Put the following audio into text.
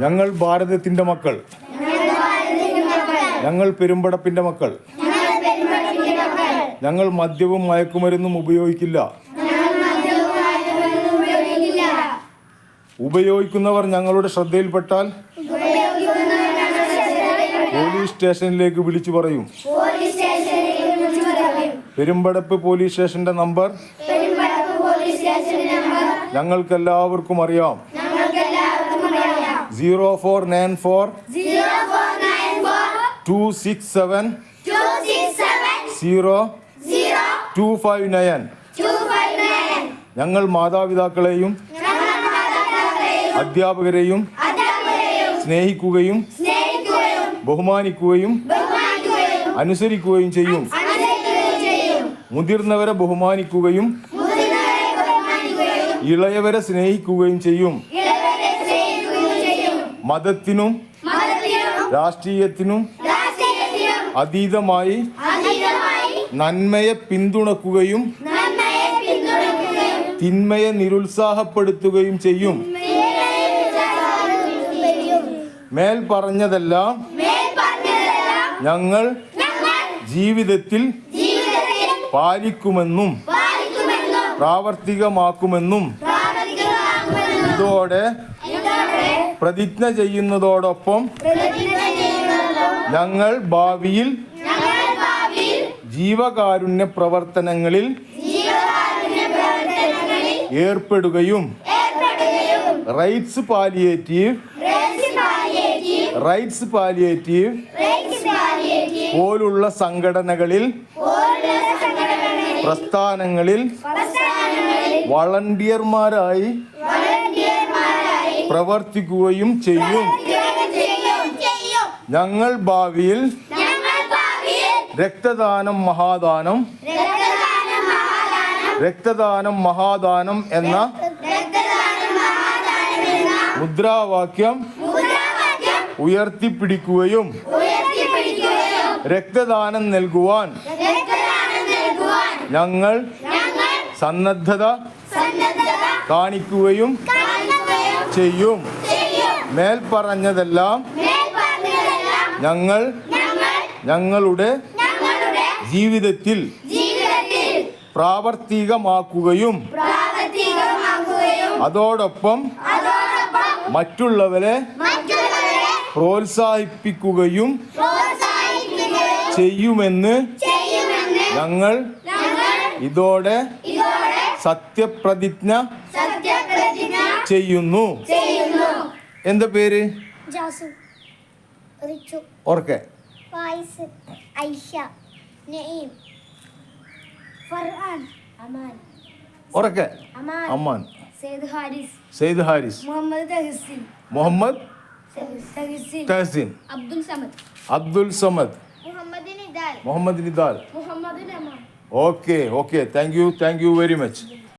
ഞങ്ങൾ ഭാരതത്തിന്റെ മക്കൾ. ഞങ്ങൾ പെരുമ്പടപ്പിന്റെ മക്കൾ. ഞങ്ങൾ മദ്യവും മയക്കുമരുന്നും ഉപയോഗിക്കില്ല. ഉപയോഗിക്കുന്നവർ ഞങ്ങളുടെ ശ്രദ്ധയിൽപ്പെട്ടാൽ പോലീസ് സ്റ്റേഷനിലേക്ക് വിളിച്ചു പറയും. പെരുമ്പടപ്പ് പോലീസ് സ്റ്റേഷന്റെ നമ്പർ ഞങ്ങൾക്കെല്ലാവർക്കും അറിയാം. Zero four nine four two six seven zero two five nine ഞങ്ങൾ മാതാപിതാക്കളെയും അധ്യാപകരെയും സ്നേഹിക്കുകയും ബഹുമാനിക്കുകയും അനുസരിക്കുകയും ചെയ്യും. മുതിർന്നവരെ ബഹുമാനിക്കുകയും ഇളയവരെ സ്നേഹിക്കുകയും ചെയ്യും. മതത്തിനും രാഷ്ട്രീയത്തിനും അതീതമായി നന്മയെ പിന്തുണക്കുകയും തിന്മയെ നിരുത്സാഹപ്പെടുത്തുകയും ചെയ്യും. മേൽ പറഞ്ഞതെല്ലാം ഞങ്ങൾ ജീവിതത്തിൽ പാലിക്കുമെന്നും പ്രാവർത്തികമാക്കുമെന്നും ഇതോടെ പ്രതിജ്ഞ ചെയ്യുന്നതോടൊപ്പം ഞങ്ങൾ ഭാവിയിൽ ജീവകാരുണ്യ പ്രവർത്തനങ്ങളിൽ ഏർപ്പെടുകയും rights palliative race palliative rights palliative പോലുള്ള സംഘടനകളിൽ പ്രസ്ഥാനങ്ങളിൽ വളണ്ടിയർമാരായി പ്രവർത്തിക്കുകയും ചെയ്യും. ഞങ്ങൾ ഭാവിയിൽ രക്തദാനം മഹാദാനം രക്തദാനം മഹാദാനം എന്ന മുദ്രാവാക്യം ഉയർത്തിപ്പിടിക്കുകയും രക്തദാനം നൽകുവാൻ ഞങ്ങൾ സന്നദ്ധത കാണിക്കുകയും ചെയ്യും. മേൽ പറഞ്ഞതെല്ലാം ഞങ്ങൾ ഞങ്ങളുടെ ജീവിതത്തിൽ പ്രാവർത്തികമാക്കുകയും അതോടൊപ്പം മറ്റുള്ളവരെ പ്രോത്സാഹിപ്പിക്കുകയും ചെയ്യുമെന്ന് ഞങ്ങൾ ഇതോടെ സത്യപ്രതിജ്ഞ ചെയ്യുന്നു ചെയ്യുന്നു എന്താ പേര് ജാസു റിച്ചു ഓർക്കെ ഫായിസ് ഐഷ നഈം ഫർഹാൻ അമാൻ ഉറക്കെ Aman Amman Syed Haris Syed Haris Muhammad Tahsin Muhammad Tahsin Tahsin Abdul Samad Abdul Samad Muhammad Nidal Muhammad Nidal Muhammad Naman okay okay thank you thank you very much